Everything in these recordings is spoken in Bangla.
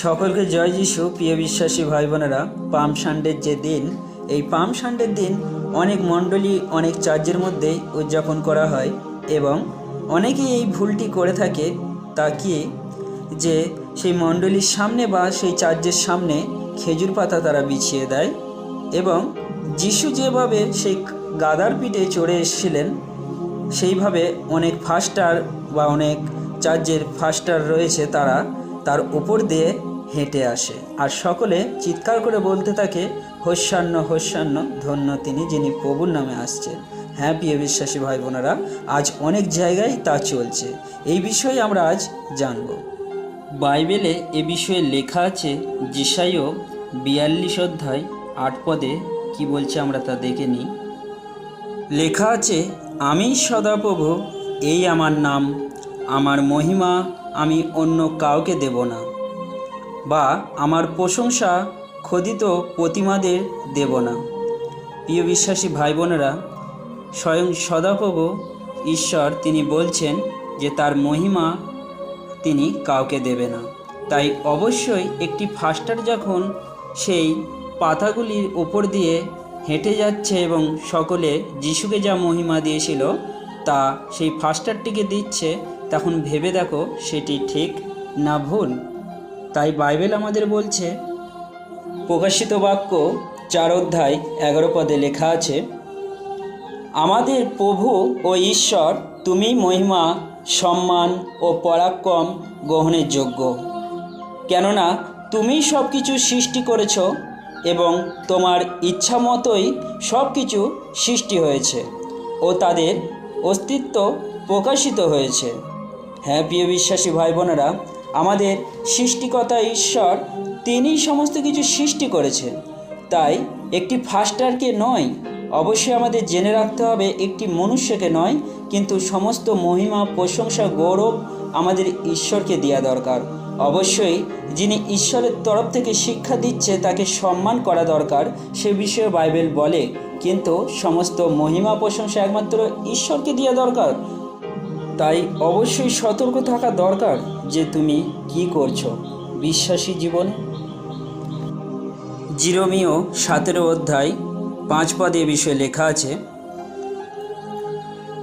সকলকে জয় যিশু, প্রিয় বিশ্বাসী ভাই বোনেরা পাম সান্ডের যে দিন, এই পাম সান্ডের দিন অনেক মণ্ডলী, অনেক চার্চের মধ্যেই উদযাপন করা হয় এবং অনেকেই এই ভুলটি করে থাকে তা কি? যে সেই মণ্ডলীর সামনে বা সেই চার্জের সামনে খেজুর পাতা তারা বিছিয়ে দেয় এবং যিশু যেভাবে সেই গাদার পিঠে চড়ে এসেছিলেন, সেইভাবে অনেক ফাস্টার বা অনেক চার্চের ফাস্টার রয়েছে তারা তার উপর দিয়ে হেঁটে আসে। আর সকলে চিৎকার করে বলতে থাকে, হস্যান্ন হস্যান্ন, ধন্য তিনি যিনি প্রভুর নামে আসছেন। হ্যাঁ প্রিয় বিশ্বাসী ভাই বোনেরা, আজ অনেক জায়গায় তা চলছে। এই বিষয়ে আমরা আজ জানব। বাইবেলে এ বিষয়ে লেখা আছে জিসাইও বিয়াল্লিশ অধ্যায় আট পদে কি বলছে আমরা তা দেখে নিই। লেখা আছে, আমি সদাপ্রভু, এই আমার নাম, আমার মহিমা আমি অন্য কাউকে দেব না বা আমার প্রশংসা খোদিত প্রতিমাদের দেব না। প্রিয় বিশ্বাসী ভাই বোনেরা স্বয়ং সদাপ্রভু ঈশ্বর তিনি বলছেন যে তার মহিমা তিনি কাউকে দেবে না। তাই অবশ্যই একটি ফাস্টার যখন সেই পাতাগুলির ওপর দিয়ে হেঁটে যাচ্ছে এবং সকলে যিশুকে যা মহিমা দিয়েছিল তা সেই ফাস্টারটিকে দিচ্ছে তখন ভেবে দেখো সেটি ঠিক না ভুল। তাই বাইবেল আমাদের বলছে, প্রকাশিত বাক্য চার অধ্যায় এগারো পদে লেখা আছে, আমাদের প্রভু ও ঈশ্বর তুমি মহিমা, সম্মান ও পরাক্রম গ্রহণের যোগ্য। কেননা তুমি সব কিছু সৃষ্টি করেছ এবং তোমার ইচ্ছা মতোই সব কিছু সৃষ্টি হয়েছে ও তাদের অস্তিত্ব প্রকাশিত হয়েছে। হ্যাঁ প্রিয় বিশ্বাসী ভাই বোনেরা আমাদের সৃষ্টিকর্তা ঈশ্বর তিনিই সমস্ত কিছু সৃষ্টি করেছেন। তাই একটি ফাস্টারকে নয়, অবশ্যই আমাদের জেনে রাখতে হবে একটি মনুষ্যকে নয়, কিন্তু সমস্ত মহিমা, প্রশংসা, গৌরব আমাদের ঈশ্বরকে দেওয়া দরকার। অবশ্যই যিনি ঈশ্বরের তরফ থেকে শিক্ষা দিচ্ছে, তাকে সম্মান করা দরকার, সে বিষয়ে বাইবেল বলে, কিন্তু সমস্ত মহিমা, প্রশংসা একমাত্র ঈশ্বরকে দেওয়া দরকার। তাই অবশ্যই সতর্ক থাকা দরকার যে তুমি কি করছ। বিশ্বাসী জীবন। জিরোমিও সতেরো অধ্যায় পাঁচ পদে এ বিষয়ে লেখা আছে,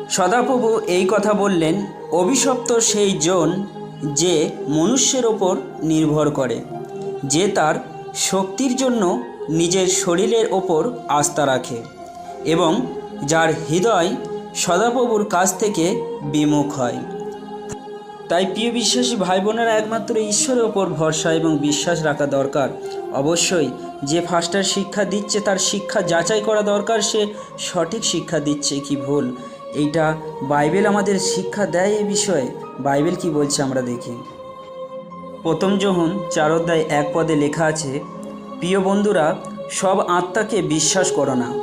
সদাপ্রভু এই কথা বললেন, অভিশপ্ত সেই জন যে মনুষ্যের ওপর নির্ভর করে, যে তার শক্তির জন্য নিজের শরীরের ওপর আস্থা রাখে এবং যার হৃদয় সদাপ্রভুর কাছ থেকে বিমুখ হয়। তাই প্রিয় বিশ্বাসী ভাই বোনেরা একমাত্র ঈশ্বরের ওপর ভরসা এবং বিশ্বাস রাখা দরকার। অবশ্যই যে ফাস্টার শিক্ষা দিচ্ছে, তার শিক্ষা যাচাই করা দরকার, সে সঠিক শিক্ষা দিচ্ছে কি ভুল। এইটা বাইবেল আমাদের শিক্ষা দেয় এ বিষয়ে। বাইবেল কি বলছে আমরা দেখি। প্রথম যখন চার অধ্যায় এক পদে লেখা আছে, প্রিয় বন্ধুরা, সব আত্মাকে বিশ্বাস করো না,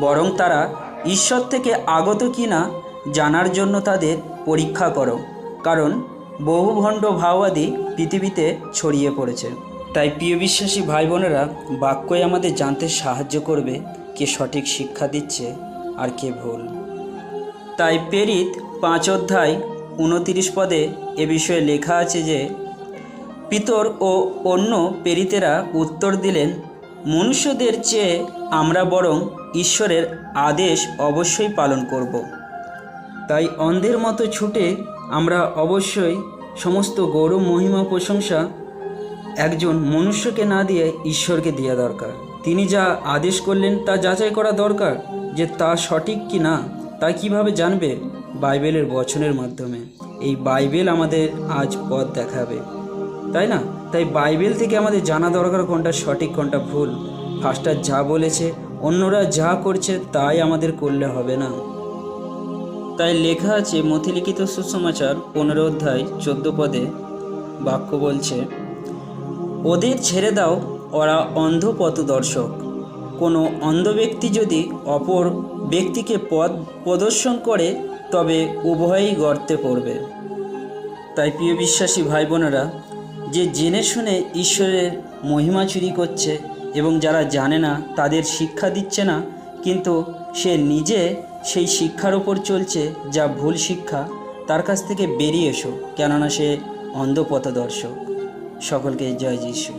বরং তারা ঈশ্বর থেকে আগত কি না জানার জন্য তাদের পরীক্ষা করো, কারণ বহু ভণ্ড ভাওবাদী পৃথিবীতে ছড়িয়ে পড়েছে। তাই প্রিয় বিশ্বাসী ভাই বোনেরা বাক্যই আমাদের জানতে সাহায্য করবে কে সঠিক শিক্ষা দিচ্ছে আর কে ভুল। তাই পেরিত পাঁচ অধ্যায় উনতিরিশ পদে এ বিষয়ে লেখা আছে যে, পিতর ও অন্য পেরিতেরা উত্তর দিলেন, মনুষ্যদের চেয়ে আমরা বরং ঈশ্বরের আদেশ অবশ্যই পালন করব। তাই অন্ধের মতো ছুটে আমরা অবশ্যই সমস্ত গৌরব, মহিমা, প্রশংসা একজন মনুষ্যকে না দিয়ে ঈশ্বরকে দেওয়া দরকার। তিনি যা আদেশ করলেন তা যাচাই করা দরকার যে তা সঠিক কি না, তা কীভাবে জানবে বাইবেলের বচনের মাধ্যমে। এই বাইবেল আমাদের আজ পথ দেখাবে। তাই না? তাই বাইবেল থেকে আমাদের জানা দরকার কোনটা সঠিক, কোনটা ভুল। ফার্স্টার যা বলেছে অন্যরা যা করছে তাই আমাদের করলে হবে না। তাই লেখা আছে মথিলিখিত সুসমাচার পনেরো অধ্যায় চোদ্দ পদে। বাক্য বলছে, ওদের ছেড়ে দাও, ওরা অন্ধ পথদর্শক কোনো অন্ধ ব্যক্তি যদি অপর ব্যক্তিকে পথ প্রদর্শন করে, তবে উভয়ই গর্তে পড়বে। তাই প্রিয় বিশ্বাসী ভাই বোনেরা যে জেনে শুনে ঈশ্বরের মহিমা চুরি করছে এবং যারা জানে না তাদের শিক্ষা দিচ্ছে না, কিন্তু সে নিজে সেই শিক্ষার ওপর চলছে যা ভুল শিক্ষা। তার কাছ থেকে বেরিয়ে এসো, কেননা সে অন্ধপথদর্শক সকলকে জয় যিশু।